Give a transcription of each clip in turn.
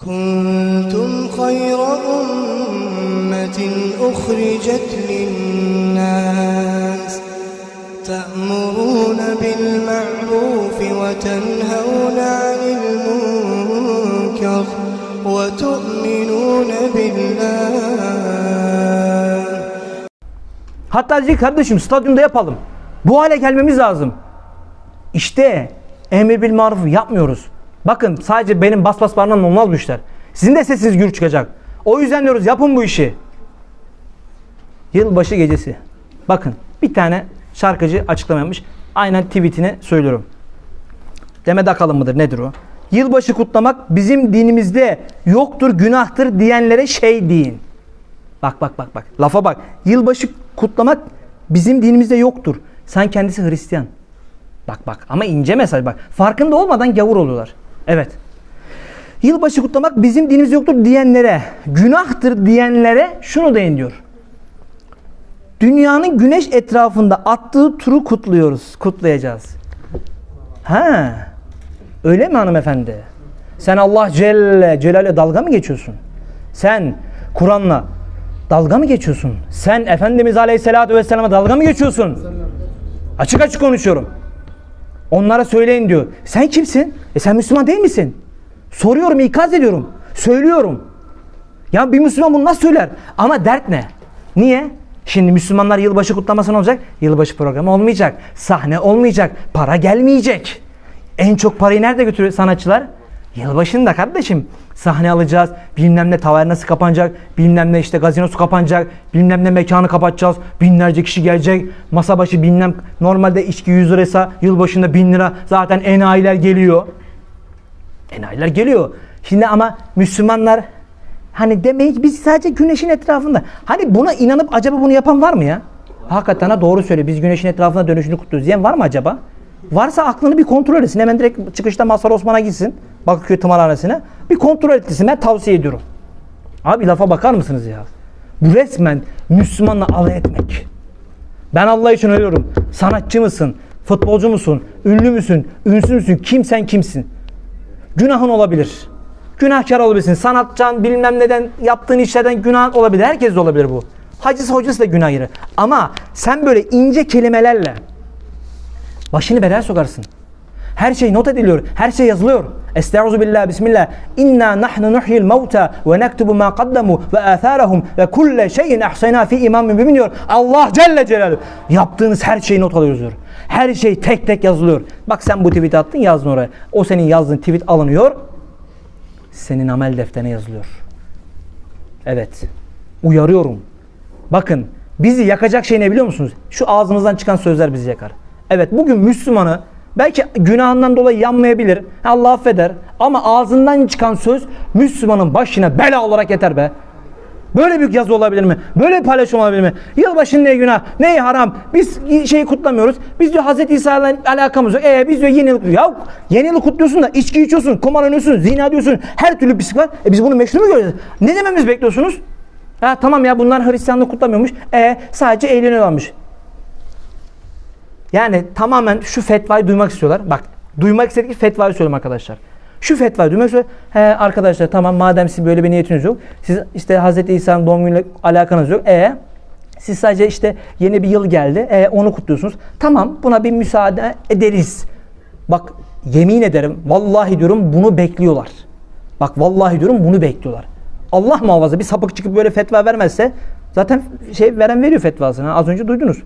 كنتم خير أمة أخرجت للناس تأمرون بالمعروف وتنهون عن المنكر وتؤمنون بالله Hatta dedi ki, kardeşim stadyumda yapalım. Bu hale gelmemiz lazım. İşte emir bil marufu yapmıyoruz. Bakın sadece benim bas bas parmağımla olmaz bu işler. Sizin de sesiniz gür çıkacak. O yüzden diyoruz yapın bu işi. Yılbaşı gecesi. Bakın bir tane şarkıcı açıklama yapmış. Aynen tweetine söylüyorum. Demet Akalın mıdır nedir o? Yılbaşı kutlamak bizim dinimizde yoktur günahtır diyenlere şey deyin. Bak bak bak bak. Lafa bak. Yılbaşı kutlamak bizim dinimizde yoktur. Sen kendisi Hristiyan. Bak bak ama ince mesaj bak. Farkında olmadan gavur oluyorlar. Evet. Yılbaşı kutlamak bizim dinimizde yoktur diyenlere, günahtır diyenlere şunu deyin diyor. Dünyanın güneş etrafında attığı turu kutluyoruz, kutlayacağız. Ha, öyle mi hanımefendi? Sen Allah Celle Celal'e dalga mı geçiyorsun? Sen Kur'an'la dalga mı geçiyorsun? Sen Efendimiz Aleyhisselatü Vesselam'a dalga mı geçiyorsun? Açık açık konuşuyorum. Onlara söyleyin diyor. Sen kimsin? E sen Müslüman değil misin? Soruyorum, ikaz ediyorum. Söylüyorum. Ya bir Müslüman bunu nasıl söyler? Ama dert ne? Niye? Şimdi Müslümanlar yılbaşı kutlaması ne olacak? Yılbaşı programı olmayacak. Sahne olmayacak. Para gelmeyecek. En çok parayı nerede götürüyor sanatçılar? Yılbaşında kardeşim. Sahne alacağız. Bilmem ne tavernası kapanacak. Bilmem ne işte gazinosu kapanacak. Bilmem ne mekanı kapatacağız. Binlerce kişi gelecek. Masa başı bilmem normalde içki 100 liraysa yılbaşında 1000 lira. Zaten enayiler geliyor. Enayiler geliyor. Şimdi ama Müslümanlar hani demeyin biz sadece güneşin etrafında. Hani buna inanıp acaba bunu yapan var mı ya? Hakikaten ha doğru söyle. Biz güneşin etrafında dönüşünü kutluyoruz diyen var mı acaba? Varsa aklını bir kontrol etsin. Hemen direkt çıkışta Mazhar Osman'a gitsin. Bakırköy tımarhanesine. Bir kontrol etsin. Ben tavsiye ediyorum. Abi lafa bakar mısınız ya? Bu resmen Müslümanla alay etmek. Ben Allah için ölüyorum. Sanatçı mısın? Futbolcu musun? Ünlü müsün? Ünsüz müsün? Kimsen kimsin? Günahın olabilir. Günahkar olabilirsin. Sanatçan bilmem neden yaptığın işlerden günah olabilir. Herkes de olabilir bu. Hacısı hocası da günah girer. Ama sen böyle ince kelimelerle başını belaya sokarsın. Her şey not ediliyor. Her şey yazılıyor. Estaizu billah bismillah. İnna nahnu nuhyil mevta ve nektubu ma kaddamu ve atharahum ve kulle şeyin ahsayna fi imamin mübin diyor. Allah Celle Celaluhu. Yaptığınız her şeyi not alıyoruz diyor. Her şey tek tek yazılıyor. Bak sen bu tweet attın yazdın oraya. O senin yazdığın tweet alınıyor. Senin amel defterine yazılıyor. Evet. Uyarıyorum. Bakın bizi yakacak şey ne biliyor musunuz? Şu ağzımızdan çıkan sözler bizi yakar. Evet bugün Müslümanı belki günahından dolayı yanmayabilir. Allah affeder. Ama ağzından çıkan söz Müslümanın başına bela olarak yeter be. Böyle büyük yazı olabilir mi? Böyle bir paylaşım olabilir mi? Yılbaşının ne günah, ne haram. Biz şeyi kutlamıyoruz. Biz diyor Hazreti İsa'yla alakamız yok. E biz diyor yeni yıl Ya yeni yılı kutluyorsun da içki içiyorsun, kumar oynuyorsun, zina diyorsun. Her türlü pislik var. E biz bunu meşru mu göreceğiz? Ne dememiz bekliyorsunuz? Ha tamam ya bunlar Hristiyanlığı kutlamıyormuş. E sadece eğleniyorlarmış. Yani tamamen şu fetvayı duymak istiyorlar. Bak duymak istedik fetvayı söylüyorum arkadaşlar. Şu fetvayı duymak istiyorlar. He arkadaşlar tamam madem sizin böyle bir niyetiniz yok. Siz işte Hz. İsa'nın doğum günüyle alakanız yok. E siz sadece işte yeni bir yıl geldi. E onu kutluyorsunuz. Tamam buna bir müsaade ederiz. Bak yemin ederim vallahi diyorum bunu bekliyorlar. Bak vallahi diyorum bunu bekliyorlar. Allah muhafaza bir sapık çıkıp böyle fetva vermezse zaten şey veren veriyor fetvasını. Az önce duydunuz.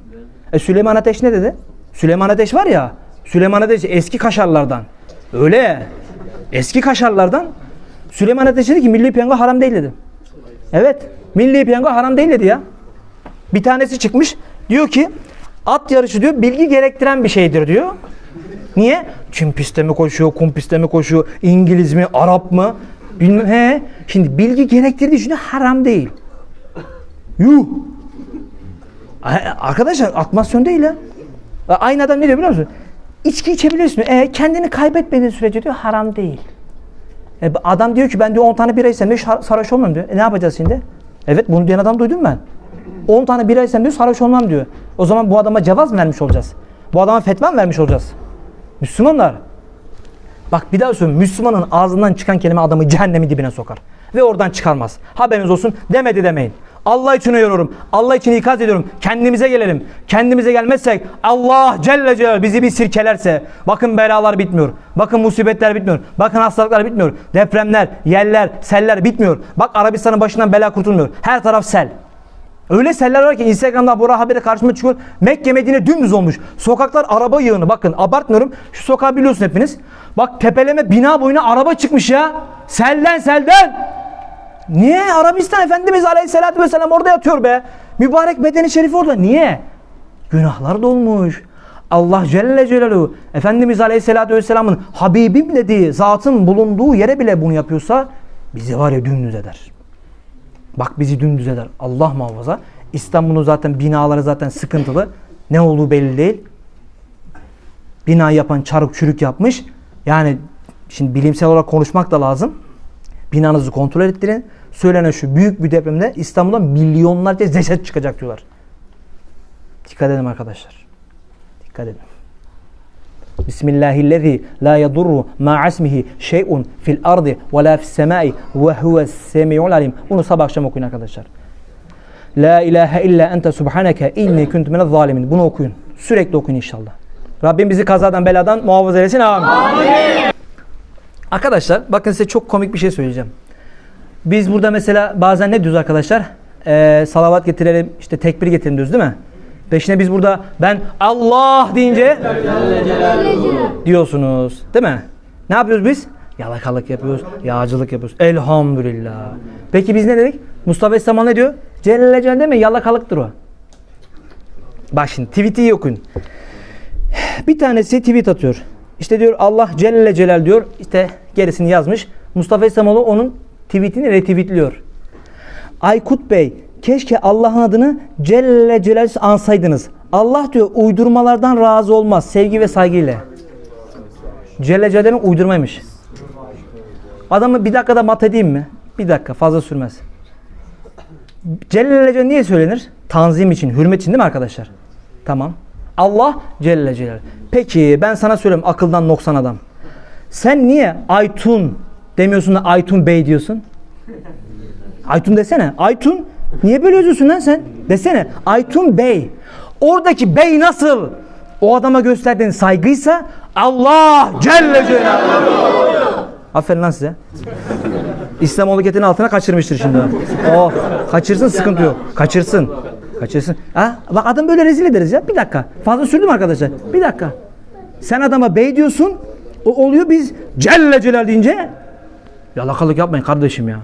E Süleyman Ateş ne dedi? Süleyman Ateş var ya. Süleyman Ateş eski kaşarlardan. Öyle. Eski kaşarlardan. Süleyman Ateş dedi ki milli piyango haram değil dedi. Evet. Milli piyango haram değil dedi ya. Bir tanesi çıkmış. Diyor ki at yarışı diyor bilgi gerektiren bir şeydir diyor. Niye? Çim pistte mi koşuyor, kum pistte mi koşuyor, İngiliz mi, Arap mı? Bilmem. He. Şimdi bilgi gerektirdiği için haram değil. Yuh. Arkadaşlar atmasyon değil ha. Aynı adam ne diyor biliyor musun? İçki içebilirsin. E, kendini kaybetmediğin sürece diyor haram değil. E, adam diyor ki ben diyor 10 tane bira içsem diyor sarhoş olmam diyor. E, ne yapacağız şimdi? Evet bunu diyen adam duydum ben. 10 tane bira içsem diyor sarhoş olmam diyor. O zaman bu adama cevaz mı vermiş olacağız? Bu adama fetva mı vermiş olacağız? Müslümanlar. Bak bir daha söylüyorum. Müslümanın ağzından çıkan kelime adamı cehennemin dibine sokar. Ve oradan çıkarmaz. Haberiniz olsun demedi demeyin. Allah için uyarıyorum. Allah için ikaz ediyorum. Kendimize gelelim. Kendimize gelmezsek Allah Celle Celal bizi bir sirkelerse bakın belalar bitmiyor. Bakın musibetler bitmiyor. Bakın hastalıklar bitmiyor. Depremler, yeller, seller bitmiyor. Bak Arabistan'ın başından bela kurtulmuyor. Her taraf sel. Öyle seller var ki Instagram'da Bora haberi karşıma çıkıyor. Mekke Medine dümdüz olmuş. Sokaklar araba yığını. Bakın abartmıyorum. Şu sokağı biliyorsun hepiniz. Bak tepeleme bina boyuna araba çıkmış ya. Selden selden. Niye? Arabistan Efendimiz Aleyhisselatü Vesselam orada yatıyor be. Mübarek bedeni şerifi orada. Niye? Günahlar dolmuş. Allah Celle Celaluhu Efendimiz Aleyhisselatü Vesselam'ın Habibim dediği zatın bulunduğu yere bile bunu yapıyorsa bizi var ya dümdüz eder. Bak bizi dümdüz eder. Allah muhafaza. İstanbul'un zaten binaları zaten sıkıntılı. Ne olduğu belli değil. Bina yapan çarık çürük yapmış. Yani şimdi bilimsel olarak konuşmak da lazım. Binanızı kontrol ettirin. Söylenen şu büyük bir depremde İstanbul'da milyonlarca ceset çıkacak diyorlar. Dikkat edin arkadaşlar. Dikkat edin. Bismillahillezî la yadurru ma ismihi şey'un fil ardı ve la fis semai ve huves semiul alim. Bunu sabah akşam okuyun arkadaşlar. La ilahe illa ente subhaneke inni kuntu minez zalimin. Bunu okuyun. Sürekli okuyun inşallah. Rabbim bizi kazadan beladan muhafaza eylesin. Amin. Arkadaşlar bakın size çok komik bir şey söyleyeceğim. Biz burada mesela bazen ne diyoruz arkadaşlar? Ee, salavat getirelim, işte tekbir getirelim diyoruz değil mi? Peşine biz burada ben Allah deyince diyorsunuz değil mi? Ne yapıyoruz biz? Yalakalık yapıyoruz, yağcılık yapıyoruz. Elhamdülillah. Peki biz ne dedik? Mustafa Esseman ne diyor? Celle Celle deme yalakalıktır o. Bak şimdi tweet'i okuyun. Bir tanesi tweet atıyor. İşte diyor Allah Celle Celal diyor. İşte gerisini yazmış. Mustafa İslamoğlu onun tweetini retweetliyor. Aykut Bey keşke Allah'ın adını Celle Celal ansaydınız. Allah diyor uydurmalardan razı olmaz. Sevgi ve saygıyla. Celle Celal'in uydurmaymış. Adamı bir dakikada mat edeyim mi? Bir dakika fazla sürmez. Celle Celal niye söylenir? Tanzim için, hürmet için değil mi arkadaşlar? Tamam. Allah Celle Celal. Peki ben sana söylüyorum akıldan noksan adam. Sen niye Aytun demiyorsun da Aytun Bey diyorsun? Aytun desene. Aytun niye böyle yazıyorsun lan sen? Desene. Aytun Bey. Oradaki bey nasıl? O adama gösterdiğin saygıysa Allah Celle Celaluhu. Aferin lan size. İslam ketinin altına kaçırmıştır şimdi. Oh, kaçırsın sıkıntı yok. Kaçırsın. Kaçırsın. Ha, bak adam böyle rezil ederiz ya. Bir dakika. Fazla sürdüm arkadaşlar. Bir dakika. Sen adama bey diyorsun. O oluyor biz Celle Celal deyince yalakalık yapmayın kardeşim ya.